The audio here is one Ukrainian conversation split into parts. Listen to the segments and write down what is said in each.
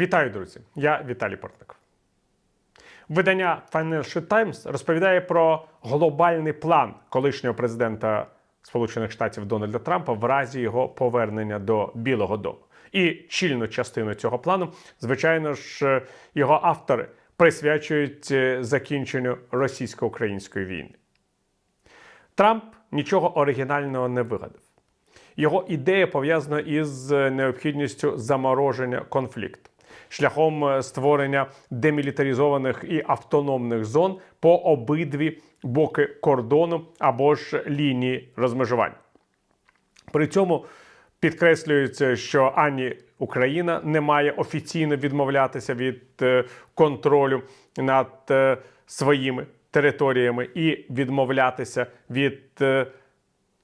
Вітаю, друзі! Я Віталій Портников. Видання Financial Times розповідає про глобальний план колишнього президента Сполучених Штатів Дональда Трампа в разі його повернення до Білого Дому. І чільну частину цього плану, звичайно ж, його автори присвячують е, закінченню російсько-української війни. Трамп нічого оригінального не вигадав. Його ідея пов'язана із необхідністю замороження конфлікту шляхом е, створення демілітаризованих і автономних зон по обидві боки кордону або ж лінії розмежування. При цьому підкреслюється, що ані Україна не має офіційно відмовлятися від е, контролю над е, своїми територіями і відмовлятися від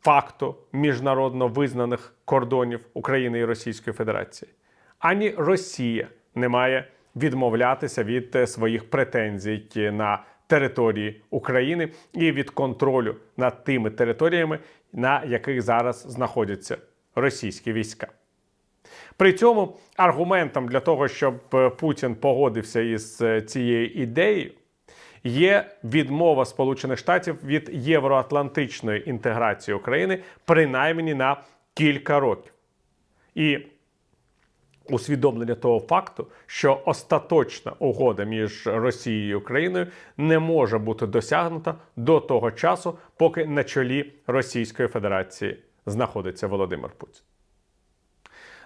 факту міжнародно визнаних кордонів України і Російської Федерації. Ані Росія не має відмовлятися від е, своїх претензій на території України і від контролю над тими територіями, на яких зараз знаходяться російські війська. При цьому аргументом для того, щоб е, Путін погодився із е, цією ідеєю, є відмова Сполучених Штатів від євроатлантичної інтеграції України принаймні на кілька років. І усвідомлення того факту, що остаточна угода між Росією і Україною не може бути досягнута до того часу, поки на чолі Російської Федерації знаходиться Володимир Путін.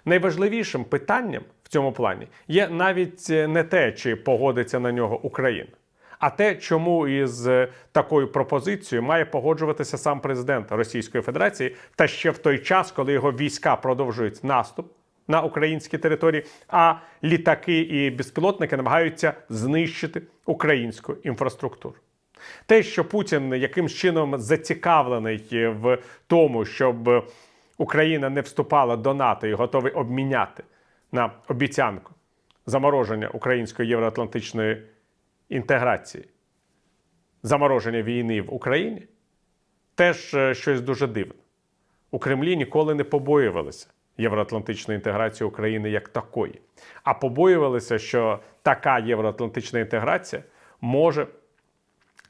Найважливішим питанням в цьому плані є навіть не те, чи погодиться на нього Україна, а те, чому із такою пропозицією має погоджуватися сам президент Російської Федерації, та ще в той час, коли його війська продовжують наступ на українській території, а літаки і безпілотники намагаються знищити українську інфраструктуру. Те, що Путін якимсь чином зацікавлений в тому, щоб Україна не вступала до НАТО і готовий обміняти на обіцянку замороження української євроатлантичної інтеграції, замороження війни в Україні, теж е, щось дуже дивне. У Кремлі ніколи не побоювалися євроатлантичної інтеграції України як такої, а побоювалися, що така євроатлантична інтеграція може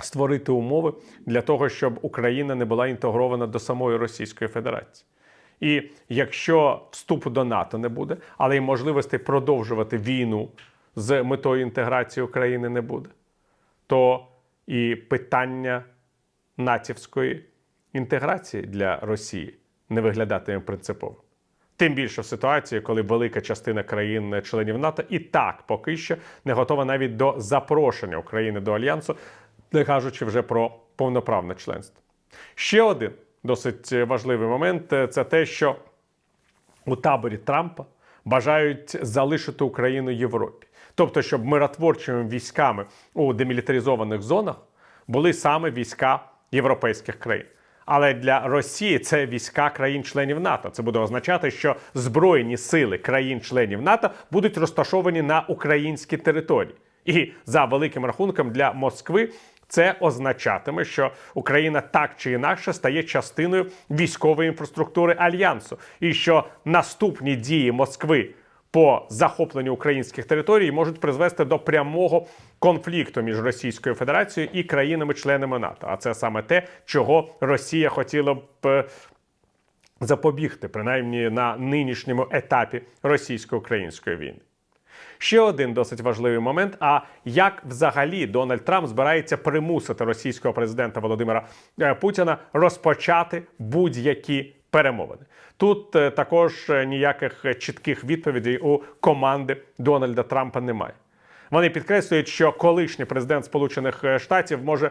створити умови для того, щоб Україна не була інтегрована до самої Російської Федерації. І якщо вступу до НАТО не буде, але й можливості продовжувати війну з метою інтеграції України не буде, то і питання натівської інтеграції для Росії не виглядатиме принциповим. Тим більше в ситуації, коли велика частина країн-членів НАТО і так поки що не готова навіть до запрошення України до альянсу, не кажучи вже про повноправне членство. Ще один досить важливий момент це те, що у таборі Трампа бажають залишити Україну Європі. Тобто, щоб миротворчими військами у демілітаризованих зонах були саме війська європейських країн. Але для Росії це війська країн-членів НАТО. Це буде означати, що збройні сили країн-членів НАТО будуть розташовані на українській території. І за великим рахунком для Москви це означатиме, що Україна так чи інакше стає частиною військової інфраструктури альянсу, і що наступні дії Москви по захопленню українських територій можуть призвести до прямого конфлікту між Російською Федерацією і країнами-членами НАТО. А це саме те, чого Росія хотіла б. е, Запобігти принаймні на нинішньому етапі російсько-української війни. Ще один досить важливий момент: а як взагалі Дональд Трамп збирається примусити російського президента Володимира е, Путіна розпочати будь-які перемовини? Тут е, також е, ніяких чітких відповідей у команди Дональда Трампа немає. Вони підкреслюють, що колишній президент Сполучених Штатів може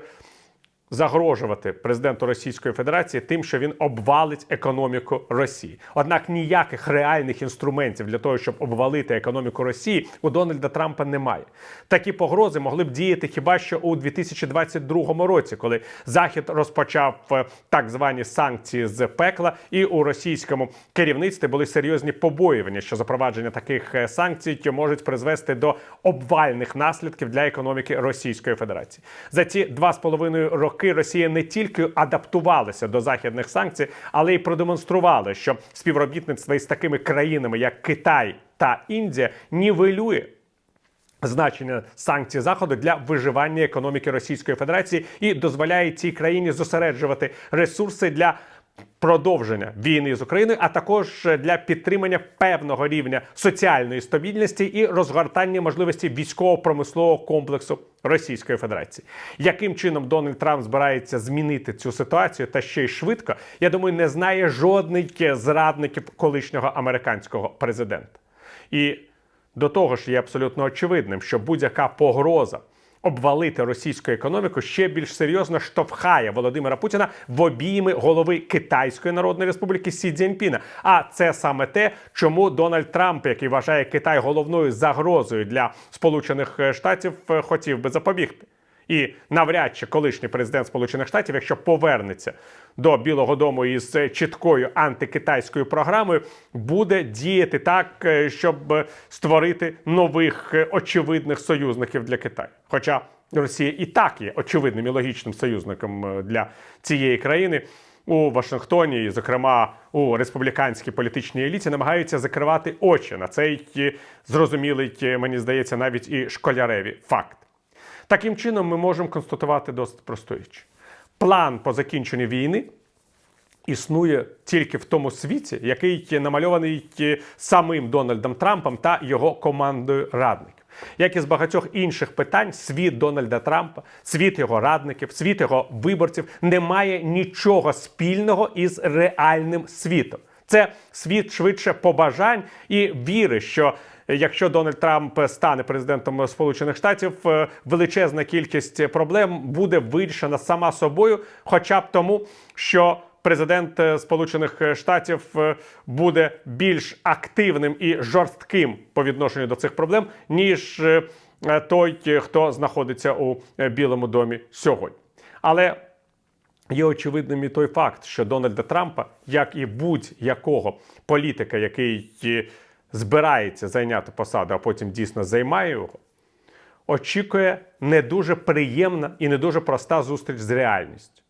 загрожувати президенту Російської Федерації тим, що він обвалить економіку Росії. Однак ніяких реальних інструментів для того, щоб обвалити економіку Росії, у Дональда Трампа немає. Такі погрози могли б діяти хіба що у 2022 році, коли Захід розпочав е, так звані санкції з пекла, і у російському керівництві були серйозні побоювання, що запровадження таких е, санкцій можуть призвести до обвальних наслідків для економіки Російської Федерації. За ці два з половиною роки Росія не тільки адаптувалася до західних санкцій, але й продемонструвала, що співробітництво із такими країнами, як Китай та Індія, нівелює значення санкцій заходу для виживання економіки Російської Федерації і дозволяє цій країні зосереджувати ресурси для. Продовження війни з Україною, а також для підтримання певного рівня соціальної стабільності і розгортання можливості військово-промислового комплексу Російської Федерації. Яким чином Дональд Трамп збирається змінити цю ситуацію та ще й швидко, я думаю, не знає жодний зрадників колишнього американського президента. І до того ж, є абсолютно очевидним, що будь-яка погроза обвалити російську економіку ще більш серйозно штовхає Володимира Путіна в обійми голови Китайської Народної Республіки Сі Цзіньпіна. А це саме те, чому Дональд Трамп, який вважає Китай головною загрозою для Сполучених Штатів, е, хотів би запобігти. І навряд чи колишній президент Сполучених Штатів, якщо повернеться до Білого Дому із чіткою антикитайською програмою, буде діяти так, е, щоб створити нових е, очевидних союзників для Китаю. Хоча Росія і так є очевидним і логічним союзником е, для цієї країни. У Вашингтоні, і, зокрема у республіканській політичній еліті, намагаються закривати очі на цей зрозумілий, мені здається, навіть і школяреві факт. Таким чином, ми можемо констатувати досить просту річ. План по закінченню війни існує тільки в тому світі, який намальований самим Дональдом Трампом та його командою радників. Як і з багатьох інших питань, світ Дональда Трампа, світ його радників, світ його виборців не має нічого спільного із реальним світом. Це світ швидше побажань і віри, що якщо Дональд Трамп стане президентом Сполучених Штатів, е, величезна кількість проблем буде вирішена сама собою, хоча б тому, що президент е, Сполучених Штатів е, буде більш активним і жорстким по відношенню до цих проблем, ніж той, хто знаходиться у Білому домі сьогодні. Але Є очевидним і той факт, що Дональда Трампа, як і будь-якого політика, який збирається зайняти посаду, а потім дійсно займає його, очікує не дуже приємна і не дуже проста зустріч з реальністю.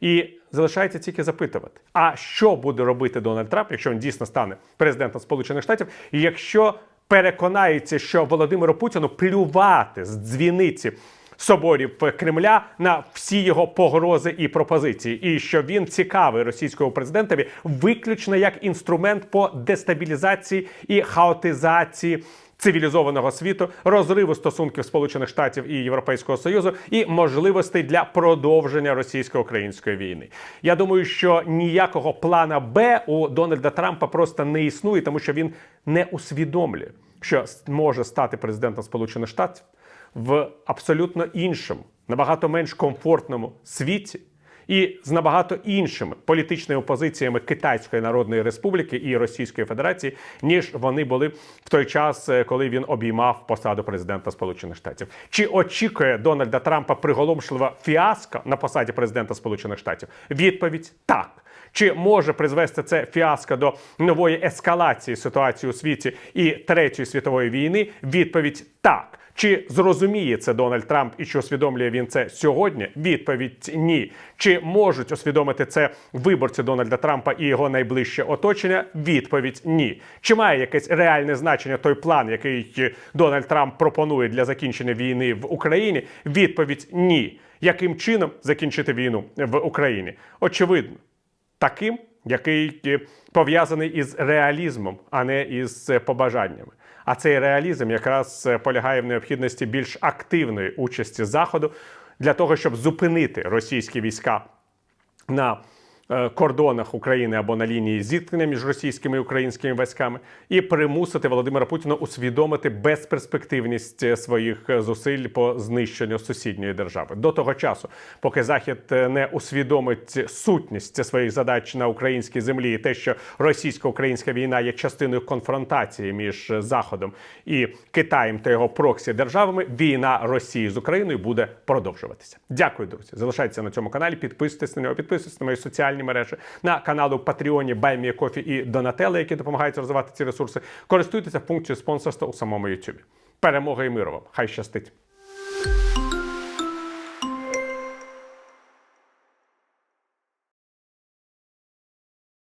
І залишається тільки запитувати: а що буде робити Дональд Трамп, якщо він дійсно стане президентом Сполучених Штатів, і якщо переконається, що Володимиру Путіну плювати з дзвіниці соборів Кремля на всі його погрози і пропозиції, і що він цікавий російському президентові виключно як інструмент по дестабілізації і хаотизації. Цивілізованого світу, розриву стосунків Сполучених Штатів і Європейського Союзу і можливостей для продовження російсько-української війни. Я думаю, що ніякого плана Б у Дональда Трампа просто не існує, тому що він не усвідомлює, що може стати президентом Сполучених Штатів в абсолютно іншому, набагато менш комфортному світі. І з набагато іншими політичними позиціями Китайської Народної Республіки і Російської Федерації, ніж вони були в той час, е, коли він обіймав посаду президента Сполучених Штатів. Чи очікує Дональда Трампа приголомшлива фіаско на посаді президента Сполучених Штатів? Відповідь так. Чи може призвести це фіаско до нової ескалації ситуації у світі і третьої світової війни? Відповідь так. Чи зрозуміє це Дональд Трамп і чи усвідомлює він це сьогодні? Відповідь ні. Чи можуть усвідомити це виборці Дональда Трампа і його найближче оточення? Відповідь ні. Чи має якесь реальне значення той план, який Дональд Трамп пропонує для закінчення війни в Україні? Відповідь ні. Яким чином закінчити війну в Україні? Очевидно, таким, який пов'язаний із реалізмом, а не із побажаннями. А цей реалізм якраз е, полягає в необхідності більш активної участі заходу для того, щоб зупинити російські війська на Е, кордонах України або на лінії зіткнення між російськими і українськими військами, і примусити Володимира Путіна усвідомити безперспективність своїх зусиль по знищенню сусідньої держави до того часу, поки Захід не усвідомить сутність своїх задач на українській землі, і те, що російсько-українська війна є частиною конфронтації між Заходом і Китаєм та його проксі державами, війна Росії з Україною буде продовжуватися. Дякую, друзі. Залишайтеся на цьому каналі, підписуйтесь на нього, підписуйтесь на мої соціальні соціальні мережі, на каналу Patreon, Баймія Кофі і Донателе, які допомагають розвивати ці ресурси. Користуйтеся функцією спонсорства у самому YouTube. Перемога і миру вам! Хай щастить!